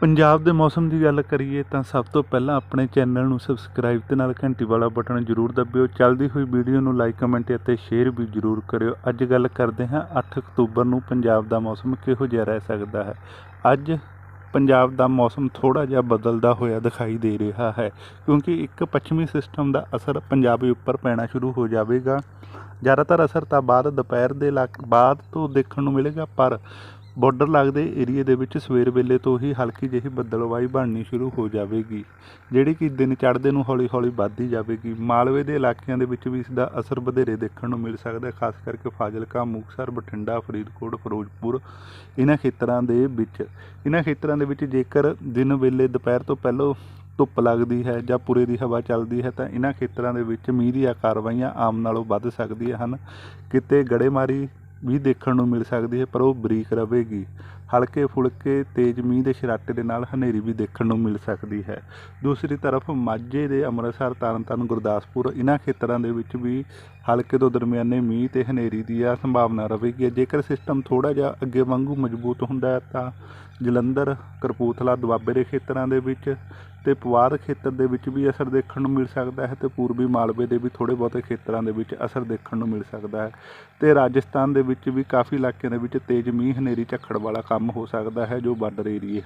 ਪੰਜਾਬ ਦੇ ਮੌਸਮ ਦੀ ਗੱਲ ਕਰੀਏ ਤਾਂ ਸਭ ਤੋਂ ਪਹਿਲਾਂ ਆਪਣੇ ਚੈਨਲ ਨੂੰ ਸਬਸਕ੍ਰਾਈਬ ਤੇ ਨਾਲ ਘੰਟੀ ਵਾਲਾ ਬਟਨ ਜ਼ਰੂਰ ਦਬਿਓ। ਚੱਲਦੀ ਹੋਈ ਵੀਡੀਓ ਨੂੰ ਲਾਈਕ ਕਮੈਂਟ ਅਤੇ ਸ਼ੇਅਰ ਵੀ ਜ਼ਰੂਰ ਕਰਿਓ। ਅੱਜ ਗੱਲ ਕਰਦੇ ਹਾਂ 8 ਅਕਤੂਬਰ ਨੂੰ ਪੰਜਾਬ ਦਾ ਮੌਸਮ ਕਿਹੋ ਜਿਹਾ ਰਹਿ ਸਕਦਾ ਹੈ। ਅੱਜ ਪੰਜਾਬ ਦਾ ਮੌਸਮ ਥੋੜਾ ਜਿਹਾ ਬਦਲਦਾ ਹੋਇਆ ਦਿਖਾਈ ਦੇ ਰਿਹਾ ਹੈ, ਕਿਉਂਕਿ ਇੱਕ ਪੱਛਮੀ ਸਿਸਟਮ ਦਾ ਅਸਰ ਪੰਜਾਬ ਉੱਪਰ ਪੈਣਾ ਸ਼ੁਰੂ ਹੋ ਜਾਵੇਗਾ। ਜ਼ਿਆਦਾਤਰ ਅਸਰ ਤਾਂ ਬਾਅਦ, ਦੁਪਹਿਰ ਦੇ ਲੱਗ ਬਾਅਦ ਤੋਂ ਦੇਖਣ ਨੂੰ ਮਿਲੇਗਾ, ਪਰ ਬਾਰਡਰ ਲੱਗਦੇ ਏਰੀਏ ਦੇ ਵਿੱਚ ਸਵੇਰ ਵੇਲੇ ਤੋਂ ਹੀ ਹਲਕੀ ਜਿਹੀ ਬੱਦਲਵਾਈ ਬਣਨੀ ਸ਼ੁਰੂ ਹੋ ਜਾਵੇਗੀ, ਜਿਹੜੀ ਕਿ ਦਿਨ ਚੜ੍ਹਦੇ ਨੂੰ ਹੌਲੀ-ਹੌਲੀ ਵੱਧਦੀ ਜਾਵੇਗੀ। ਮਾਲਵੇ ਦੇ ਇਲਾਕਿਆਂ ਦੇ ਵਿੱਚ ਵੀ ਇਸ ਦਾ ਅਸਰ ਵਧੇਰੇ ਦੇਖਣ ਨੂੰ ਮਿਲ ਸਕਦਾ ਹੈ, ਖਾਸ ਕਰਕੇ ਫਾਜ਼ਿਲਕਾ, ਮੁਕਤਸਰ, ਬਠਿੰਡਾ, ਫਰੀਦਕੋਟ, ਫਿਰੋਜ਼ਪੁਰ, ਇਹਨਾਂ ਖੇਤਰਾਂ ਦੇ ਵਿੱਚ। ਇਹਨਾਂ ਖੇਤਰਾਂ ਦੇ ਵਿੱਚ ਜੇਕਰ ਦਿਨ ਵੇਲੇ ਦੁਪਹਿਰ ਤੋਂ ਪਹਿਲਾਂ ਧੁੱਪ ਲੱਗਦੀ ਹੈ ਜਾਂ ਪੂਰੇ ਦੀ ਹਵਾ ਚੱਲਦੀ ਹੈ, ਤਾਂ ਇਹਨਾਂ ਖੇਤਰਾਂ ਦੇ ਵਿੱਚ ਮੀਂਹ ਦੀਆਂ ਕਾਰਵਾਈਆਂ ਆਮ ਨਾਲੋਂ ਵੱਧ ਸਕਦੀਆਂ ਹਨ। ਕਿਤੇ ਗੜੇਮਾਰੀ ਵੀ ਦੇਖਣ ਨੂੰ ਮਿਲ ਸਕਦੀ ਹੈ ਪਰ ਉਹ ਬਰੀਕ ਰਹੇਗੀ। ਹਲਕੇ ਫੁਲਕੇ ਤੇਜ਼ ਮੀਂਹ ਦੇ ਛਰਾਟੇ ਦੇ ਨਾਲ ਹਨੇਰੀ ਵੀ ਦੇਖਣ ਨੂੰ ਮਿਲ ਸਕਦੀ ਹੈ। ਦੂਸਰੀ ਤਰਫ ਮਾਝੇ ਦੇ ਅੰਮ੍ਰਿਤਸਰ, ਤਰਨਤਾਰਨ, ਗੁਰਦਾਸਪੁਰ ਇਹਨਾਂ ਖੇਤਰਾਂ ਦੇ ਵਿੱਚ ਵੀ ਹਲਕੇ ਤੋਂ ਦਰਮਿਆਨੇ ਮੀਂਹ ਤੇ ਹਨੇਰੀ ਦੀ ਆ ਸੰਭਾਵਨਾ ਰਹੇਗੀ। ਜੇਕਰ ਸਿਸਟਮ ਥੋੜਾ ਜਿਹਾ ਅੱਗੇ ਵਾਂਗੂ ਮਜ਼ਬੂਤ ਹੁੰਦਾ ਹੈ ਤਾਂ ਜਲੰਧਰ ਕਰਪੂਥਲਾ ਦੁਆਬੇ ਦੇ ਖੇਤਰਾਂ ਦੇ ਵਿੱਚ ਤੇ ਪਵਾਰ ਖੇਤਰ ਦੇ ਵਿੱਚ ਵੀ ਅਸਰ ਦੇਖਣ ਨੂੰ ਮਿਲ ਸਕਦਾ ਹੈ ਤੇ ਪੂਰਬੀ ਮਾਲਵੇ ਦੇ ਵੀ ਥੋੜੇ ਬਹੁਤੇ ਖੇਤਰਾਂ ਦੇ ਵਿੱਚ ਅਸਰ ਦੇਖਣ ਨੂੰ ਮਿਲ ਸਕਦਾ ਹੈ। ਤੇ ਰਾਜਸਥਾਨ ਦੇ ਵਿੱਚ ਵੀ ਕਾਫੀ ਇਲਾਕਿਆਂ ਦੇ ਵਿੱਚ ਤੇਜ਼ ਮੀਂਹ, ਹਨੇਰੀ, ਝੱਖੜ ਵਾਲਾ ਕੰਮ ਹੋ ਸਕਦਾ ਹੈ ਜੋ ਬਾਰਡਰ ਏਰੀਏ